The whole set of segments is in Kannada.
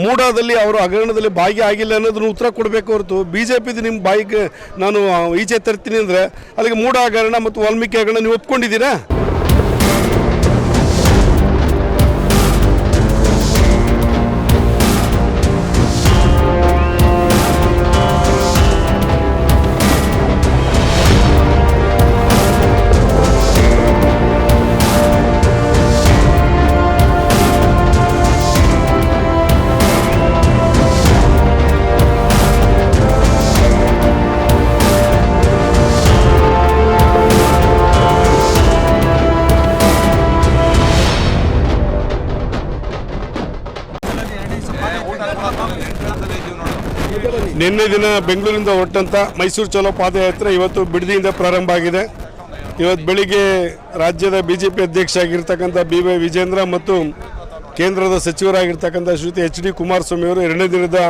ಮೂಡಾದಲ್ಲಿ ಅವರು ಹಗರಣದಲ್ಲಿ ಆಗಿಲ್ಲ ಅನ್ನೋದನ್ನು ಉತ್ತರ ಕೊಡಬೇಕು ಹೊರತು ಬಿ ಜೆ ಪಿದು ನಿಮ್ಮ ಬಾಯಿಗೆ ನಾನು ಈಚೆ ತರ್ತೀನಿ ಅಂದರೆ, ಅದಕ್ಕೆ ಮೂಡ ಹಗರಣ ಮತ್ತು ವಾಲ್ಮೀಕಿ ಹಗರಣ ನೀವು ಒಪ್ಕೊಂಡಿದ್ದೀರಾ? ನಿನ್ನೆ ದಿನ ಬೆಂಗಳೂರಿಂದ ಹೊರಟಂತ ಮೈಸೂರು ಚಲೋ ಪಾದಯಾತ್ರೆ ಇವತ್ತು ಬಿಡದಿಯಿಂದ ಪ್ರಾರಂಭ ಆಗಿದೆ. ಇವತ್ತು ಬೆಳಿಗ್ಗೆ ರಾಜ್ಯದ ಬಿ ಜೆ ಪಿ ಅಧ್ಯಕ್ಷ ಆಗಿರ್ತಕ್ಕಂಥ ಬಿ ವೈ ವಿಜೇಂದ್ರ ಮತ್ತು ಕೇಂದ್ರದ ಸಚಿವರಾಗಿರ್ತಕ್ಕಂಥ ಶ್ರೀಯುತ ಎಚ್ ಡಿ ಕುಮಾರಸ್ವಾಮಿ ಅವರು ಎರಡನೇ ದಿನದ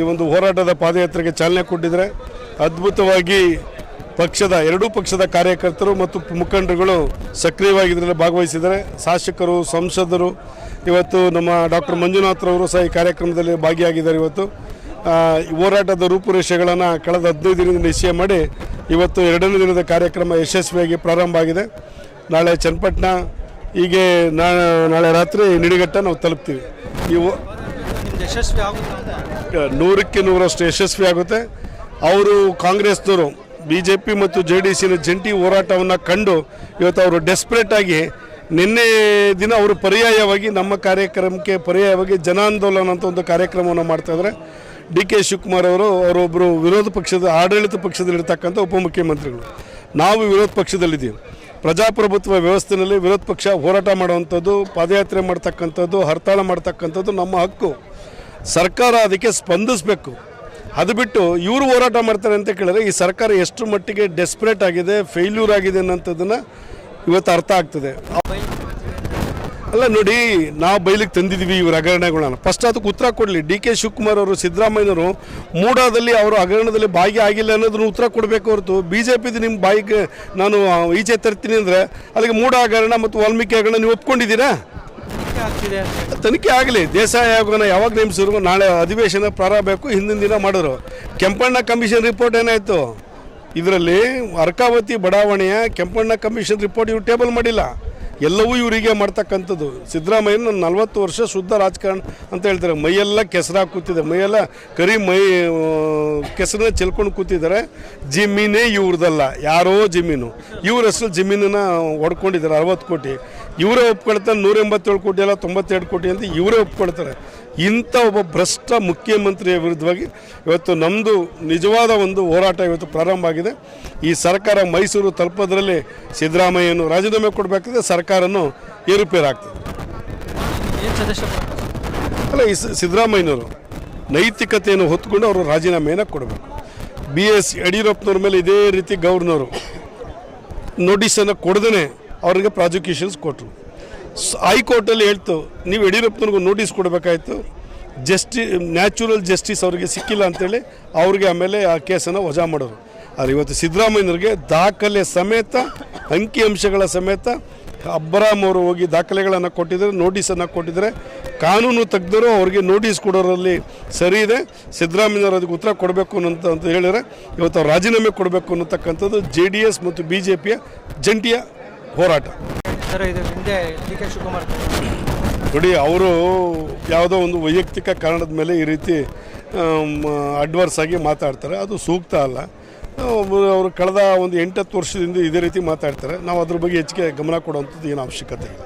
ಈ ಒಂದು ಹೋರಾಟದ ಪಾದಯಾತ್ರೆಗೆ ಚಾಲನೆ ಕೊಟ್ಟಿದ್ದಾರೆ. ಅದ್ಭುತವಾಗಿ ಪಕ್ಷದ, ಎರಡೂ ಪಕ್ಷದ ಕಾರ್ಯಕರ್ತರು ಮತ್ತು ಮುಖಂಡರುಗಳು ಸಕ್ರಿಯವಾಗಿ ಇದರಲ್ಲಿ ಭಾಗವಹಿಸಿದ್ದಾರೆ. ಶಾಸಕರು, ಸಂಸದರು, ಇವತ್ತು ನಮ್ಮ ಡಾಕ್ಟರ್ ಮಂಜುನಾಥ್ರವರು ಸಹ ಈ ಕಾರ್ಯಕ್ರಮದಲ್ಲಿ ಭಾಗಿಯಾಗಿದ್ದಾರೆ ಇವತ್ತು. ಹೋರಾಟದ ರೂಪುರೇಷೆಗಳನ್ನು ಕಳೆದ ಹದಿನೈದು ದಿನದಿಂದ ನಿಶ್ಚಯ ಮಾಡಿ ಇವತ್ತು ಎರಡನೇ ದಿನದ ಕಾರ್ಯಕ್ರಮ ಯಶಸ್ವಿಯಾಗಿ ಪ್ರಾರಂಭ ಆಗಿದೆ. ನಾಳೆ ಚನ್ನಪಟ್ಟಣ ಹೀಗೆ ನಾ ನಾಳೆ ರಾತ್ರಿ ನಿಡಿಗಟ್ಟ ನಾವು ತಲುಪ್ತೀವಿ. ಇವು ಯಶಸ್ವಿ ಆಗುತ್ತೆ? ನೂರಕ್ಕೆ ನೂರಷ್ಟು ಯಶಸ್ವಿ ಆಗುತ್ತೆ. ಅವರು ಕಾಂಗ್ರೆಸ್ನವರು ಬಿ ಜೆ ಪಿ ಮತ್ತು ಜೆ ಡಿ ಸಿನ ಜಂಟಿ ಹೋರಾಟವನ್ನು ಕಂಡು ಇವತ್ತು ಅವರು ಡೆಸ್ಪರೇಟ್ ಆಗಿ ನಿನ್ನೆ ದಿನ ಅವರು ಪರ್ಯಾಯವಾಗಿ ನಮ್ಮ ಕಾರ್ಯಕ್ರಮಕ್ಕೆ ಪರ್ಯಾಯವಾಗಿ ಜನಾಂದೋಲನ ಅಂತ ಒಂದು ಕಾರ್ಯಕ್ರಮವನ್ನು ಮಾಡ್ತಾ ಇದ್ದಾರೆ. ಡಿ ಕೆ ಶಿವಕುಮಾರ್ ಅವರು ಅವರೊಬ್ಬರು ವಿರೋಧ ಪಕ್ಷದ, ಆಡಳಿತ ಪಕ್ಷದಲ್ಲಿರ್ತಕ್ಕಂಥ ಉಪಮುಖ್ಯಮಂತ್ರಿಗಳು. ನಾವು ವಿರೋಧ ಪಕ್ಷದಲ್ಲಿದ್ದೀವಿ. ಪ್ರಜಾಪ್ರಭುತ್ವ ವ್ಯವಸ್ಥೆಯಲ್ಲಿ ವಿರೋಧ ಪಕ್ಷ ಹೋರಾಟ ಮಾಡುವಂಥದ್ದು, ಪಾದಯಾತ್ರೆ ಮಾಡ್ತಕ್ಕಂಥದ್ದು, ಹರ್ತಾಳ ಮಾಡ್ತಕ್ಕಂಥದ್ದು ನಮ್ಮ ಹಕ್ಕು. ಸರ್ಕಾರ ಅದಕ್ಕೆ ಸ್ಪಂದಿಸಬೇಕು. ಅದು ಬಿಟ್ಟು ಇವರು ಹೋರಾಟ ಮಾಡ್ತಾರೆ ಅಂತ ಕೇಳಿದ್ರೆ ಈ ಸರ್ಕಾರ ಎಷ್ಟು ಮಟ್ಟಿಗೆ ಡೆಸ್ಪರೇಟ್ ಆಗಿದೆ, ಫೇಲ್ಯೂರ್ ಆಗಿದೆ ಅನ್ನೋಂಥದ್ದನ್ನು ಇವತ್ತು ಅರ್ಥ ಆಗ್ತದೆ. ಅಲ್ಲ ನೋಡಿ, ನಾವು ಬೈಲಿಗೆ ತಂದಿದ್ದೀವಿ ಇವ್ರ ಹಗರಣಗಳನ್ನ ಫಸ್ಟ್ ಅದಕ್ಕೆ ಉತ್ತರ ಕೊಡಲಿ. ಡಿ ಕೆ ಶಿವಕುಮಾರ್ ಅವರು, ಸಿದ್ದರಾಮಯ್ಯನವರು ಮೂಡಾದಲ್ಲಿ ಅವರು ಹಗರಣದಲ್ಲಿ ಭಾಗಿಯಾಗಿಲ್ಲ ಅನ್ನೋದನ್ನು ಉತ್ತರ ಕೊಡಬೇಕು ಹೊರತು. ಬಿ ಜೆ ಪಿದು ನಿಮ್ಮ ಬಾಯಿಗೆ ನಾನು ಈಚೆ ತರ್ತೀನಿ ಅಂದರೆ ಅಲ್ಲಿಗೆ ಮೂಡ ಹಗರಣ ಮತ್ತು ವಾಲ್ಮೀಕಿ ಹಗರಣ ನೀವು ಒಪ್ಕೊಂಡಿದ್ದೀರಾ? ತನಿಖೆ ಆಗಲಿ. ದೇಸಾಯಿ ಆಯೋಗನ ಯಾವಾಗ ನೇಮಿಸಿದ್ರು ನಾಳೆ ಅಧಿವೇಶನ ಪ್ರಾರಂಭ ಬೇಕು, ಹಿಂದಿನ ದಿನ ಮಾಡೋರು. ಕೆಂಪಣ್ಣ ಕಮಿಷನ್ ರಿಪೋರ್ಟ್ ಏನಾಯಿತು? ಇದರಲ್ಲಿ ಅರ್ಕಾವತಿ ಬಡಾವಣೆಯ ಕೆಂಪಣ್ಣ ಕಮಿಷನ್ ರಿಪೋರ್ಟ್ ಇವ್ರು ಟೇಬಲ್ ಮಾಡಿಲ್ಲ. ಎಲ್ಲವೂ ಇವರಿಗೆ ಮಾಡ್ತಕ್ಕಂಥದ್ದು. ಸಿದ್ದರಾಮಯ್ಯನ ನಲ್ವತ್ತು ವರ್ಷ ಶುದ್ಧ ರಾಜಕಾರಣ ಅಂತ ಹೇಳ್ತಾರೆ. ಮೈಯೆಲ್ಲ ಕೆಸರಾಗಿ ಕೂತಿದೆ. ಮೈಯೆಲ್ಲ ಕರಿ ಮೈ ಕೆಸರನ್ನ ಚೆಲ್ಕೊಂಡು ಕೂತಿದ್ದಾರೆ. ಜಮೀನೇ ಇವ್ರದಲ್ಲ. ಯಾರೋ ಜಮೀನು. ಇವ್ರ ಹೆಸರು ಜಮೀನನ್ನ ಹೊಡ್ಕೊಂಡಿದ್ದಾರೆ. ಅರವತ್ತು ಕೋಟಿ. ಇವರೇ ಒಪ್ಕೊಳ್ತಾರೆ. ನೂರ ಎಂಬತ್ತೇಳು ಕೋಟಿ ಅಲ್ಲ ತೊಂಬತ್ತೆರಡು ಕೋಟಿ ಅಂತ ಇವರೇ ಒಪ್ಕೊಳ್ತಾರೆ. ಇಂಥ ಒಬ್ಬ ಭ್ರಷ್ಟ ಮುಖ್ಯಮಂತ್ರಿಯ ವಿರುದ್ಧವಾಗಿ ಇವತ್ತು ನಮ್ಮದು ನಿಜವಾದ ಒಂದು ಹೋರಾಟ ಇವತ್ತು ಪ್ರಾರಂಭ ಆಗಿದೆ. ಈ ಸರ್ಕಾರ ಮೈಸೂರು ತಲುಪೋದ್ರಲ್ಲಿ ಸಿದ್ದರಾಮಯ್ಯನು ರಾಜೀನಾಮೆ ಕೊಡಬೇಕಿದೆ ಸರ್ಕಾರನು ಏರುಪೇರಾಗ್ತದೆ. ಅಲ್ಲ ಈ ಸಿದ್ದರಾಮಯ್ಯನವರು ನೈತಿಕತೆಯನ್ನು ಹೊತ್ಕೊಂಡು ಅವರು ರಾಜೀನಾಮೆಯನ್ನು ಕೊಡಬೇಕು. ಬಿ ಎಸ್ ಯಡಿಯೂರಪ್ಪನವ್ರ ಮೇಲೆ ಇದೇ ರೀತಿ ಗೌರ್ನರು ನೋಟಿಸನ್ನು ಕೊಡದೇ ಅವ್ರಿಗೆ ಪ್ರಾಸಿಕ್ಯೂಷನ್ಸ್ ಕೊಟ್ಟರು ಹೈಕೋರ್ಟಲ್ಲಿ ಹೇಳ್ತು, ನೀವು ಯಡಿಯೂರಪ್ಪನಿಗೂ ನೋಟಿಸ್ ಕೊಡಬೇಕಾಯ್ತು. ಜಸ್ಟಿ, ನ್ಯಾಚುರಲ್ ಜಸ್ಟಿಸ್ ಅವರಿಗೆ ಸಿಕ್ಕಿಲ್ಲ ಅಂತೇಳಿ ಅವ್ರಿಗೆ ಆಮೇಲೆ ಆ ಕೇಸನ್ನು ವಜಾ ಮಾಡೋರು. ಆದರೆ ಇವತ್ತು ಸಿದ್ದರಾಮಯ್ಯನವ್ರಿಗೆ ದಾಖಲೆ ಸಮೇತ, ಅಂಕಿ ಅಂಶಗಳ ಸಮೇತ ಅಬ್ಬರಾಮ್ ಅವರು ಹೋಗಿ ದಾಖಲೆಗಳನ್ನು ಕೊಟ್ಟಿದ್ದಾರೆ ನೋಟಿಸನ್ನು ಕೊಟ್ಟಿದ್ದಾರೆ ಕಾನೂನು ತಜ್ಞರು ಅವ್ರಿಗೆ ನೋಟಿಸ್ ಕೊಡೋರಲ್ಲಿ ಸರಿ ಇದೆ. ಸಿದ್ದರಾಮಯ್ಯನವರು ಅದಕ್ಕೆ ಉತ್ತರ ಕೊಡಬೇಕು ಅಂತ ಅಂತ ಹೇಳಿದರೆ, ಇವತ್ತು ರಾಜೀನಾಮೆ ಕೊಡಬೇಕು ಅನ್ನತಕ್ಕಂಥದ್ದು ಜೆ ಮತ್ತು ಬಿ ಜೆ ಜಂಟಿಯ ಹೋರಾಟ. ಸರ್ ಹಿಂದೆ ಡಿ ಕೆ ಶಿವಕುಮಾರ್ ನೋಡಿ, ಅವರು ಯಾವುದೋ ಒಂದು ವೈಯಕ್ತಿಕ ಕಾರಣದ ಮೇಲೆ ಈ ರೀತಿ ಅಡ್ವರ್ಸ್ ಆಗಿ ಮಾತಾಡ್ತಾರೆ. ಅದು ಸೂಕ್ತ ಅಲ್ಲ. ಅವರು ಕಳೆದ ಒಂದು ಎಂಟತ್ತು ವರ್ಷದಿಂದ ಇದೇ ರೀತಿ ಮಾತಾಡ್ತಾರೆ. ನಾವು ಅದ್ರ ಬಗ್ಗೆ ಹೆಚ್ಚಿಗೆ ಗಮನ ಕೊಡುವಂಥದ್ದು ಏನು ಅವಶ್ಯಕತೆ ಇಲ್ಲ.